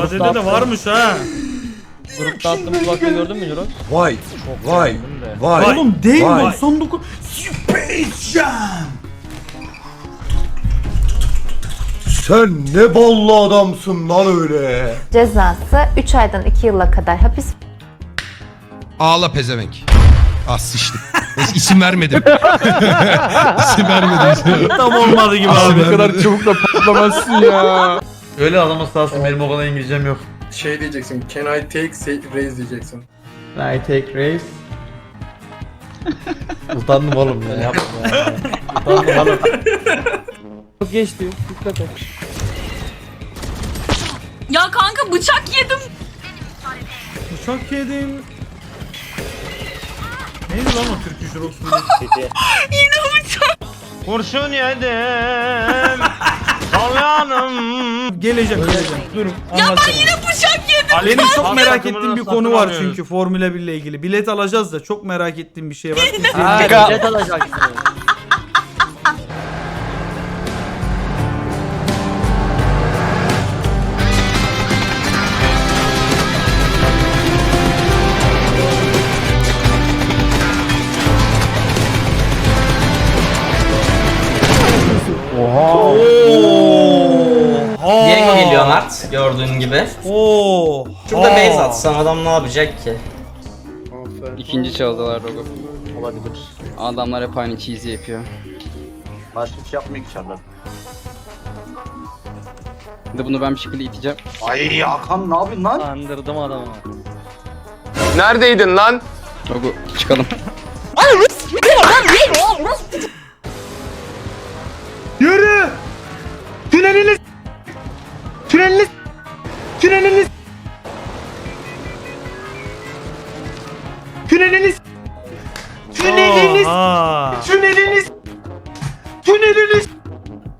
Sade'de de varmış ha. Grupta attığım kulaklığı gördün mü Jorok? Vay. Vay. beğendim de. Vay. Oğlum değil Vay. 99. Space Jam. Sen ne ballı adamsın lan öyle. Cezası 3 aydan 2 yıla kadar hapis Ağla pezevenk. Ah. Neyse, İsim vermedim. İsim vermedim. Tam olmadı gibi abi. Ne kadar çabuk da patlamazsın ya. Öyle anlaması lazım benim o kadar İngilizcem yok. Şey diyeceksin. Can I take sa- raise diyeceksin. I take race. Utandım oğlum ya yapma ya. Utandım oğlum. Çok geçti. Dikkat et. Ya kanka bıçak yedim. Uçak yedim. Neydi lan o Türk Jurox Yine bıçak. Kurşun yedim. Salyanım. Geleceğim geleceğim. Durun Ya ben yine bıçak yedim. Benim çok merak ettiğim bir konu var çünkü Formula 1 ile ilgili. Bilet alacağız da çok merak ettiğim bir şey var. Ha, bilet alacaksın. Oo. Mert gördüğün gibi. Oo. Şurada Aa. base atsam adam ne yapacak ki? İkinci çaldılar Rogo. Olabilir. Adamlar hep aynı cheesy yapıyor. Başka bir şey yapmıyor ki. Bir de bunu ben bir şekilde iteceğim. Ay Hakan ne yapıyorsun lan? Kandırdım adamı. Neredeydin lan? Rogo çıkalım. Yürü! Tüneliniz! Tüneliniz! Tüneliniz! Tüneliniz! Tüneliniz! Oha. Tüneliniz! Tüneliniz!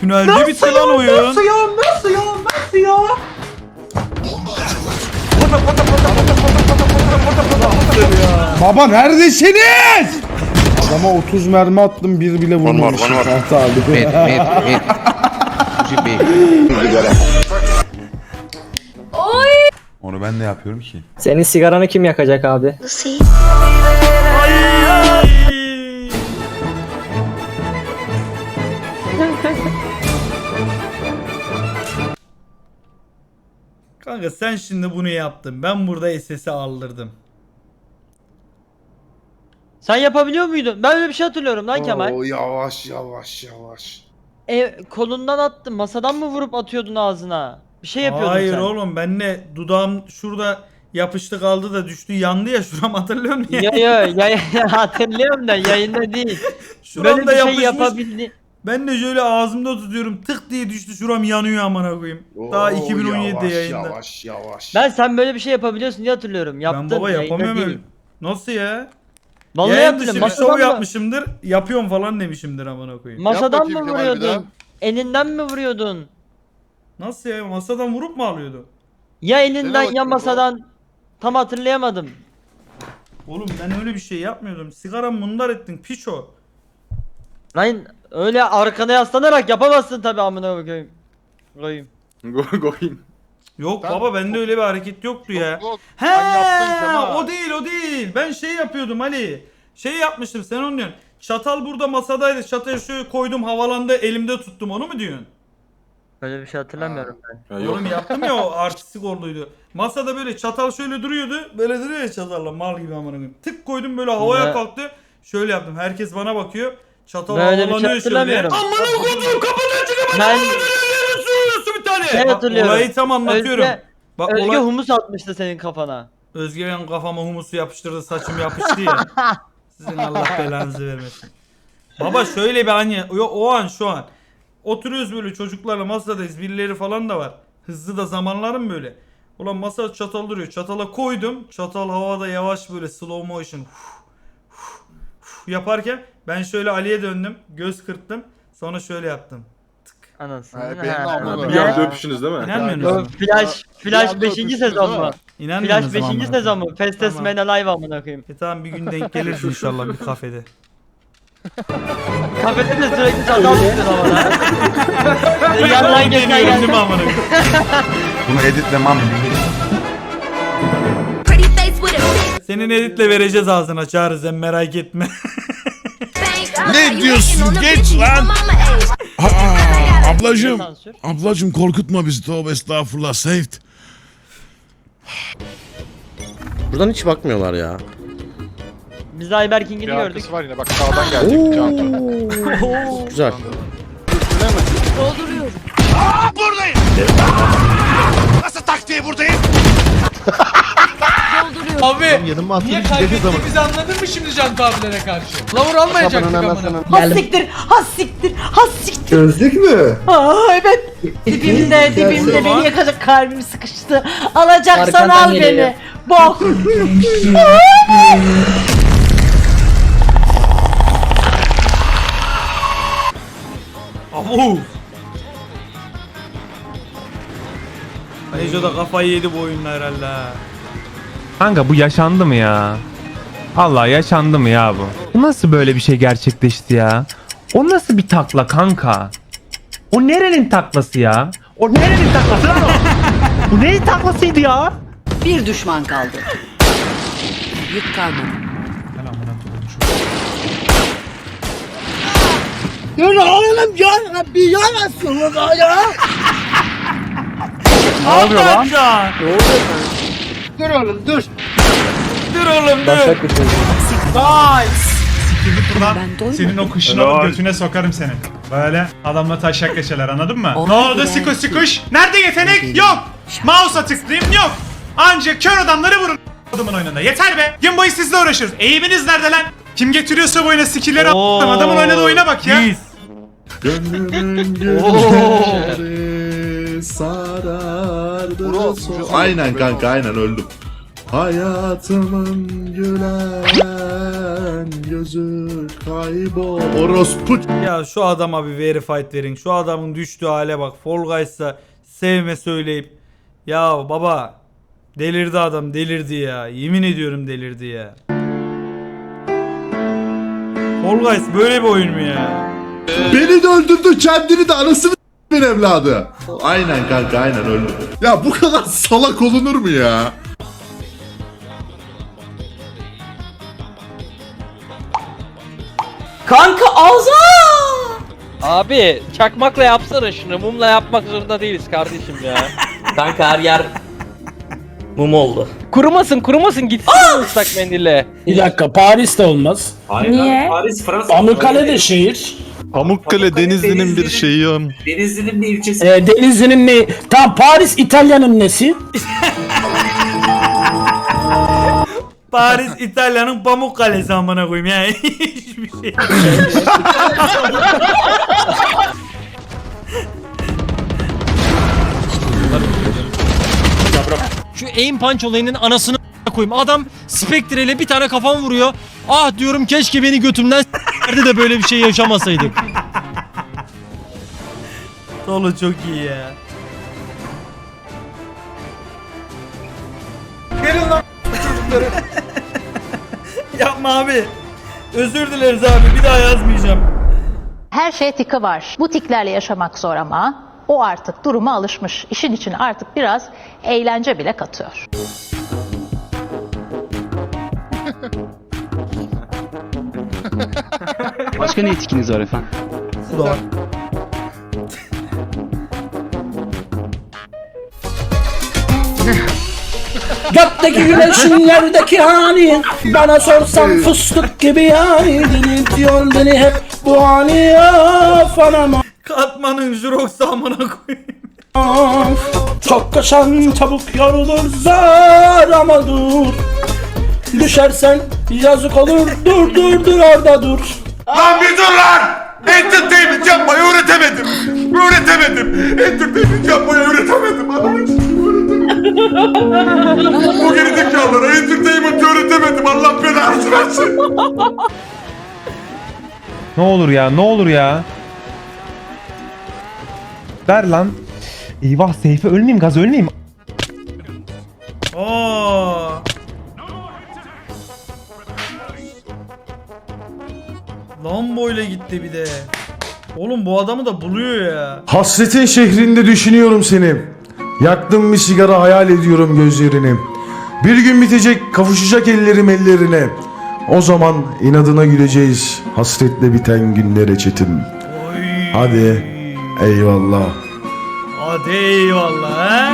Tünelde bitti lan oyun. Nasıl ya? Nasıl ya? Nasıl ya? Baba neredesiniz? Adama 30 mermi attım bir bile vurmamışım. Fatih abi. Oy. Onu ben de yapıyorum ki. Senin sigaranı kim yakacak abi? Kanka sen şimdi bunu yaptın. Ben burada SS'i aldırdım. Sen yapabiliyor muydun? Ben öyle bir şey hatırlıyorum lan Kemal. Oo, yavaş yavaş yavaş. E, kolundan attın. Masadan mı vurup atıyordun ağzına? Bir şey yapıyordun Hayır sen. oğlum ben ne dudağım şurada yapıştı kaldı da düştü yandı ya şuram hatırlıyor musun? Ya ya ya, hatırlıyorum da yayında değil. Şuram Böyle da bir şey yapışmış. yapabildi. Ben de şöyle ağzımda tutuyorum tık diye düştü şuram yanıyor amına koyayım. Daha Oo, 2017 yavaş, yayında. Yavaş yavaş. Ben sen böyle bir şey yapabiliyorsun diye hatırlıyorum. Yaptın. ben baba yayında yapamıyorum değil. öyle. Nasıl ya? Vallahi Yayın dışı bir mı, yapmışımdır. Yapıyorum falan demişimdir amına koyayım. masadan mı vuruyordun? Elinden mi vuruyordun? Nasıl ya? Masadan vurup mu alıyordu? Ya elinden ya masadan. Tam hatırlayamadım. Oğlum ben öyle bir şey yapmıyordum. Sigaramı mundar ettin piço. Lan öyle arkana yaslanarak yapamazsın tabi amına koyayım. Koyayım. Goyim. Yok baba bende öyle bir hareket yoktu ya. He, o değil o değil. Ben şey yapıyordum Ali. Şey yapmıştım sen onu diyorsun. Çatal burada masadaydı. Çatayı şöyle koydum havalandı elimde tuttum onu mu diyorsun? Böyle bir şey hatırlamıyorum ben. Oğlum yaptım ya o artistik orduydu. Masada böyle çatal şöyle duruyordu. Böyle duruyor ya çatalla mal gibi amına koyayım. Tık koydum böyle havaya Ne? kalktı. Şöyle yaptım. Herkes bana bakıyor. Çatal Böyle bir şey havalanıyor şöyle. hatırlamıyorum. Amına koydum kapıdan çıkamadım. Ben Sürüyorsun bir tane. Şey Bak, hatırlıyorum. Olayı tam anlatıyorum. Özge, Bak Özge olay... humus atmıştı senin kafana. Özge benim kafama humusu yapıştırdı saçım yapıştı ya. Sizin Allah belanızı vermesin. Baba şöyle bir an ya- o, o an şu an. Oturuyoruz böyle çocuklarla masadayız birileri falan da var. Hızlı da zamanlarım böyle. Ulan masa çatal duruyor. Çatala koydum. Çatal havada yavaş böyle slow motion huf, huf, huf yaparken ben şöyle Ali'ye döndüm. Göz kırptım. Sonra şöyle yaptım. Anasını. benim ha. Ne? Bir anda öpüşünüz değil mi? İnanmıyorsunuz? Flash, Flash 5. sezon mu? Flash İnanmıyorsunuz 5. mu amına sezon koyayım? mu? Festes Tamam. Men Alive amına koyayım. E tamam bir gün denk geliriz inşallah bir kafede. Kafede de sürekli çatal tutuyorsun ama. Yandan geçen geldi. Bunu editlemem. Senin editle vereceğiz ağzına çağrı sen merak etme. Ne diyorsun geç lan. Aa, ablacım. Sansür. Ablacım korkutma bizi tövbe estağfurullah saved. Buradan hiç bakmıyorlar ya. Biz de Ayberking'ini gördük. var yine bak sağdan gelecek Cantu. Güzel. Abi niye kaybettiğimizi anladın mı şimdi Can abilere karşı? Lavur almayacaktık amına. Hassiktir, hassiktir, hassiktir. Gözlük mü? Aa evet. Dibimde, dibimde beni yakacak kalbim sıkıştı. Alacaksan al beni. Bok. Abu. Neco da kafayı yedi bu oyunla herhalde. ha. Kanka bu yaşandı mı ya? Allah yaşandı mı ya bu? Bu nasıl böyle bir şey gerçekleşti ya? O nasıl bir takla kanka? O nerenin taklası ya? O nerenin taklası lan o? Bu neyin taklasıydı ya? Bir düşman kaldı. Yük kalmadı. Ne oluyor lan? Dur oğlum dur. Dur oğlum dur. Senin o kuşunu alıp götüne sokarım seni. Böyle adamla taşak geçerler anladın mı? ne oldu sikuş sikuş? Nerede yetenek? Yok. Mouse'a tıklayayım yok. Ancak kör adamları vurun adamın oyununda. Yeter be. Gün boyu sizle uğraşırız. Eğiminiz nerede lan? Kim getiriyorsa bu oyuna skill'leri Oo, a**ım. Adamın oynadığı oyuna bak ya. Biz. Aynen kanka aynen öldüm. Hayatımın gülen gözü kaybol. Orospu Ya şu adama bir verified verin. Şu adamın düştüğü hale bak. Fall Guys'a sevme söyleyip. Ya baba delirdi adam delirdi ya. Yemin ediyorum delirdi ya. Fall Guys böyle bir oyun mu ya? Beni de öldürdü kendini de anasını s**min evladı. Aynen kanka aynen öldüm. Ya bu kadar salak olunur mu ya? Kanka ağza. Abi çakmakla yapsana şunu. Mumla yapmak zorunda değiliz kardeşim ya. Kanka her yer mum oldu. kurumasın kurumasın gitsin ıslak mendille. Bir dakika Paris'te olmaz. Niye? Pamukkale de şehir. Pamukkale Denizli'nin bir şeyi on. Denizli'nin bir ilçesi. Ee, Denizli'nin ne? Tam Paris İtalya'nın nesi? Paris İtalya'nın pamuk kalesi amına koyayım ya. Hiçbir şey. Şu aim punch olayının anasını koyayım. Adam Spectre ile bir tane kafam vuruyor. Ah diyorum keşke beni götümden s**erdi de böyle bir şey yaşamasaydık. Solo çok iyi ya. Gelin lan çocukları. Yapma abi. Özür dileriz abi bir daha yazmayacağım. Her şeye tika var. Bu tiklerle yaşamak zor ama o artık duruma alışmış. İşin içine artık biraz eğlence bile katıyor. Başka ne etkiniz var efendim? Gökteki güneşin yerdeki hali Bana sorsan fıstık gibi yani Diriltiyor beni hep bu hali Of anam Katmanın Jurox'u amına koyayım. of Çok koşan çabuk yorulur zar ama dur Düşersen yazık olur dur dur dur orada dur Lan bir dur lan! Entertainment yapmayı öğretemedim. Öğretemedim. Entertainment yapmayı öğretemedim. Öğretemedim. Bu gerizekalılara entertainment öğretemedim. Allah belanı versin. Ne olur ya ne olur ya. Ver lan. Eyvah Seyfe ölmeyeyim gaz ölmeyeyim. Oo. Lambo ile gitti bir de. Oğlum bu adamı da buluyor ya. Hasretin şehrinde düşünüyorum seni. Yaktım bir sigara hayal ediyorum gözlerini. Bir gün bitecek kavuşacak ellerim ellerine. O zaman inadına güleceğiz hasretle biten günlere çetim. Hadi eyvallah. Hadi eyvallah he.